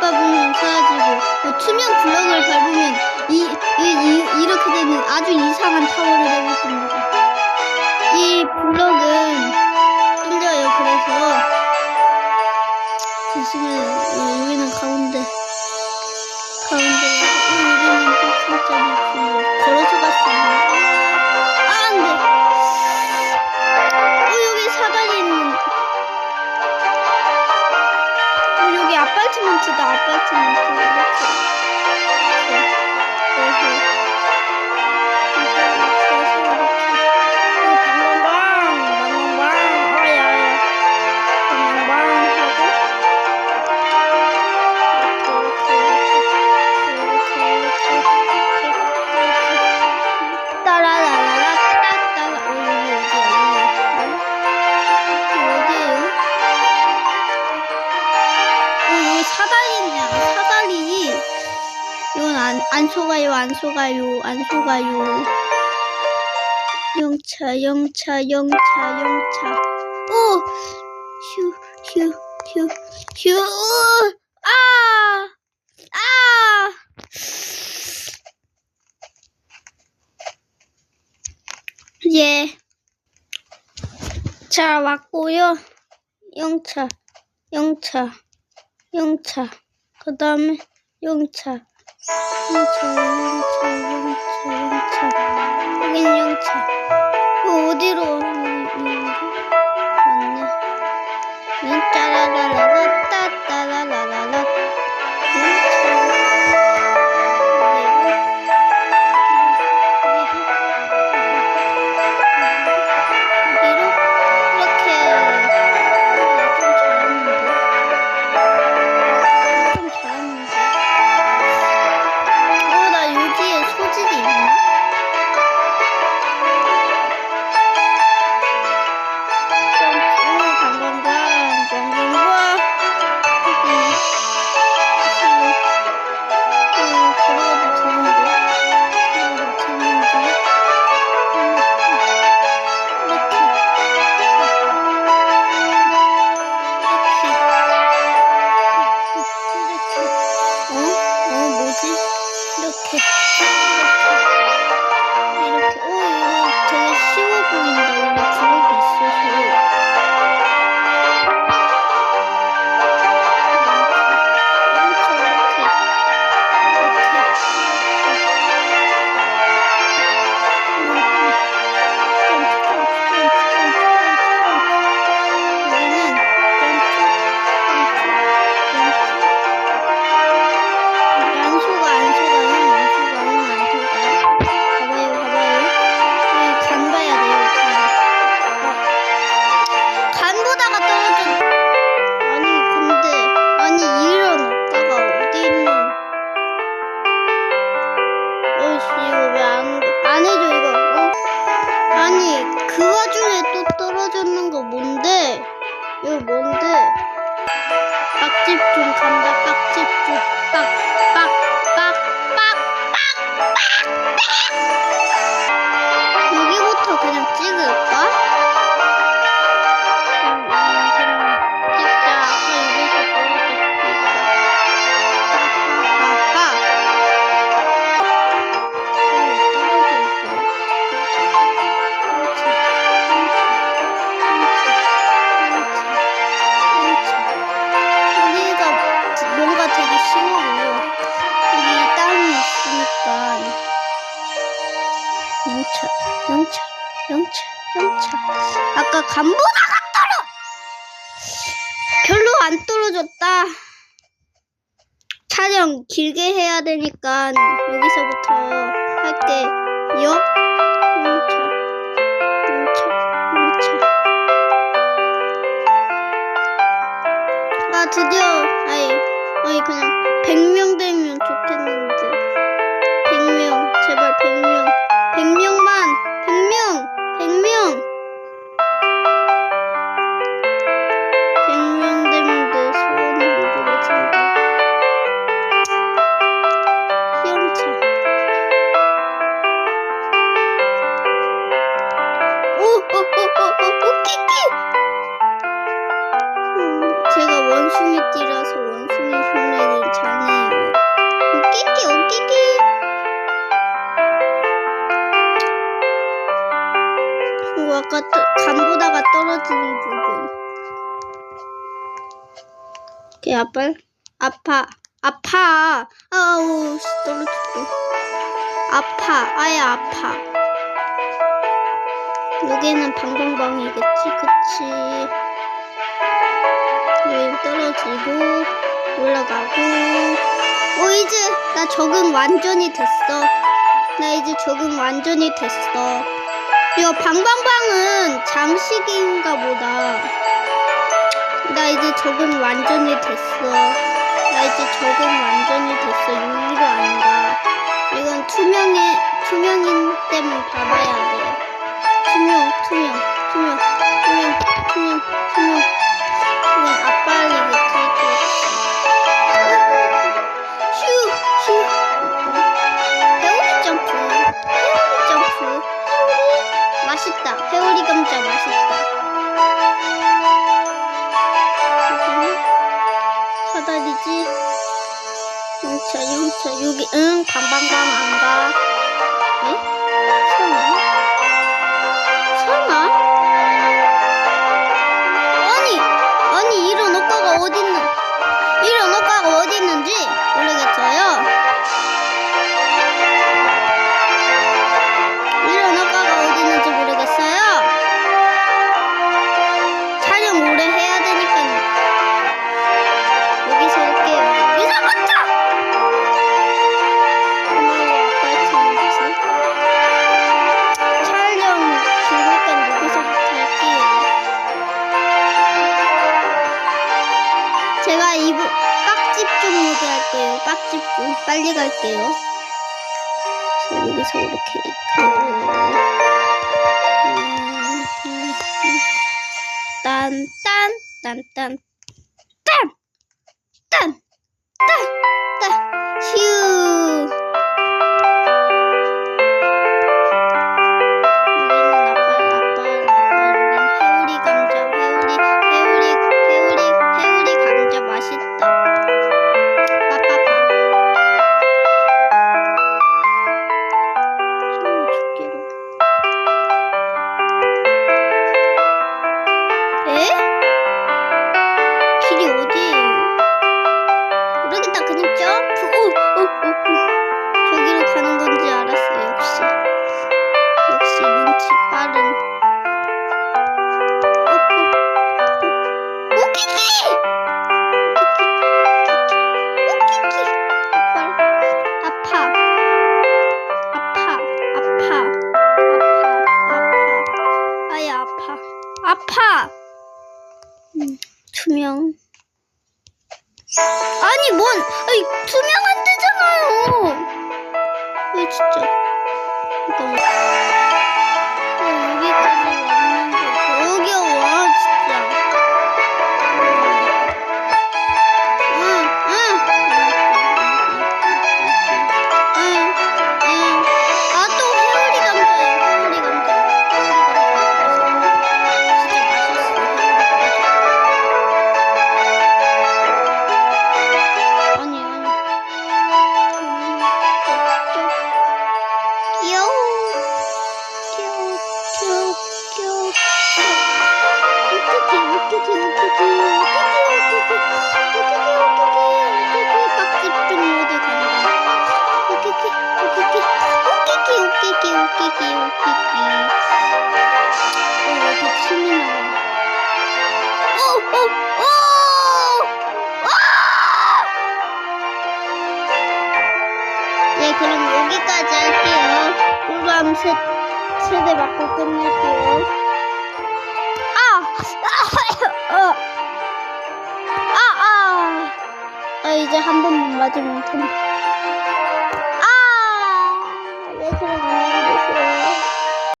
밟아보면 사라지고 뭐 투명 블럭을 밟으면 이, 이, 이, 렇게 되는 아주 이상한 타워를 내릴 겁니다. 이 블럭은 뚫려요. 그래서 조심해요. 我怎么 안, 안 속아요, 안 속아요, 안 속아요. 영차, 영차, 영차, 영차. 오! 휴, 휴, 휴, 휴, 오! 아! 아! 예. 자, 왔고요. 영차, 영차, 영차. 그 다음에 영차. 用草用草用草用草我你用草 집중 간다 빡집중 빡빡 영차, 영차, 영차, 영차. 아까 간보다가 떨어! 별로 안 떨어졌다. 촬영 길게 해야 되니까 여기서부터 할게요. 영차, 영차, 영차. 아, 드디어, 아이, 아이, 그냥 100명 아빠 아파. 아파. 아우 씨, 떨어졌어. 아파. 아예 아파. 여기는 방방방이겠지 그치? 여기 떨어지고 올라가고. 오 이제 나 적응 완전히 됐어. 나 이제 적응 완전히 됐어. 이거 방방방은 장식인가 보다 나 이제 적응 완전히 됐어. 나 이제 적응 완전히 됐어. 유리로 안 가. 이건 투명해, 투명인 때문에 봐봐야 돼. 투명, 투명, 투명, 투명, 투명, 투명. 이건 사다리지 영차 영차 여기 응 방방방 안가 에? 설마? 설마? 빡집중. 빨리 갈게요. 자, 여기서 이렇게 가요. 음, 음, 음. 딴, 딴, 딴, 딴, 딴! 딴! 딴! 딴! 휴! 투명. 아니 뭔 아니 투명한 데잖아요. 왜 진짜 잠깐만. 세, 세대 맞고 끝낼게요. 아! 아! 어. 아! 아! 아, 이제 한 번만 맞으면 된다.